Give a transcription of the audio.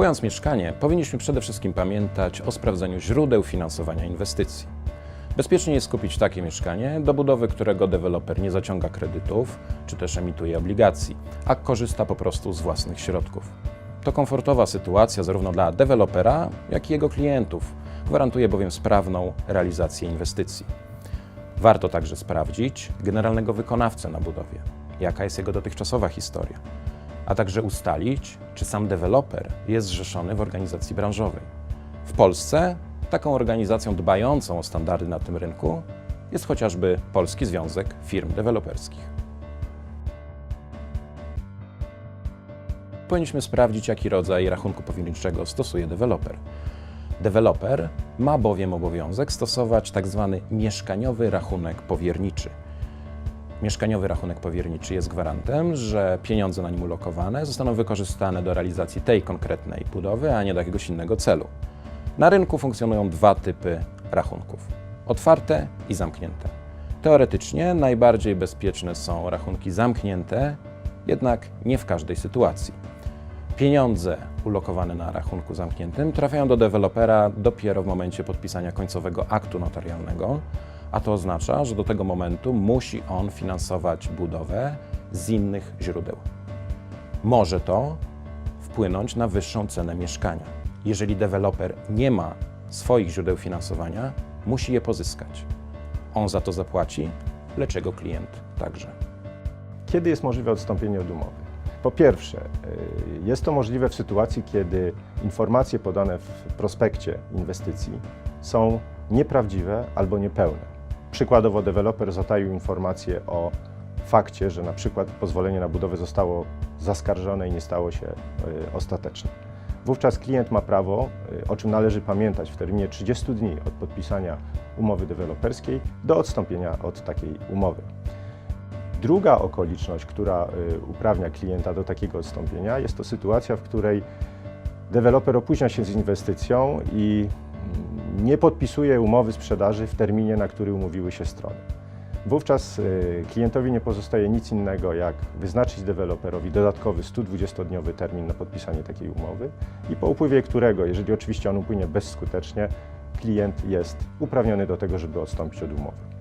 Kupując mieszkanie, powinniśmy przede wszystkim pamiętać o sprawdzeniu źródeł finansowania inwestycji. Bezpiecznie jest kupić takie mieszkanie, do budowy którego deweloper nie zaciąga kredytów czy też emituje obligacji, a korzysta po prostu z własnych środków. To komfortowa sytuacja zarówno dla dewelopera, jak i jego klientów, gwarantuje bowiem sprawną realizację inwestycji. Warto także sprawdzić generalnego wykonawcę na budowie, jaka jest jego dotychczasowa historia, a także ustalić, czy sam deweloper jest zrzeszony w organizacji branżowej. W Polsce taką organizacją dbającą o standardy na tym rynku jest chociażby Polski Związek Firm Deweloperskich. Powinniśmy sprawdzić, jaki rodzaj rachunku powierniczego stosuje deweloper. Deweloper ma bowiem obowiązek stosować tzw. mieszkaniowy rachunek powierniczy. Mieszkaniowy rachunek powierniczy jest gwarantem, że pieniądze na nim ulokowane zostaną wykorzystane do realizacji tej konkretnej budowy, a nie do jakiegoś innego celu. Na rynku funkcjonują dwa typy rachunków: otwarte i zamknięte. Teoretycznie najbardziej bezpieczne są rachunki zamknięte, jednak nie w każdej sytuacji. Pieniądze ulokowane na rachunku zamkniętym trafiają do dewelopera dopiero w momencie podpisania końcowego aktu notarialnego, a to oznacza, że do tego momentu musi on finansować budowę z innych źródeł. Może to wpłynąć na wyższą cenę mieszkania. Jeżeli deweloper nie ma swoich źródeł finansowania, musi je pozyskać. On za to zapłaci, lecz jego klient także. Kiedy jest możliwe odstąpienie od umowy? Po pierwsze, y, jest to możliwe w sytuacji, kiedy informacje podane w prospekcie inwestycji są nieprawdziwe albo niepełne. Przykładowo deweloper zataił informację o fakcie, że na przykład pozwolenie na budowę zostało zaskarżone i nie stało się y, ostateczne. Wówczas klient ma prawo, y, o czym należy pamiętać w terminie 30 dni od podpisania umowy deweloperskiej, do odstąpienia od takiej umowy. Druga okoliczność, która y, uprawnia klienta do takiego odstąpienia, jest to sytuacja, w której deweloper opóźnia się z inwestycją i nie podpisuje umowy sprzedaży w terminie, na który umówiły się strony. Wówczas y, klientowi nie pozostaje nic innego, jak wyznaczyć deweloperowi dodatkowy 120-dniowy termin na podpisanie takiej umowy i po upływie którego, jeżeli oczywiście on upłynie bezskutecznie, klient jest uprawniony do tego, żeby odstąpić od umowy.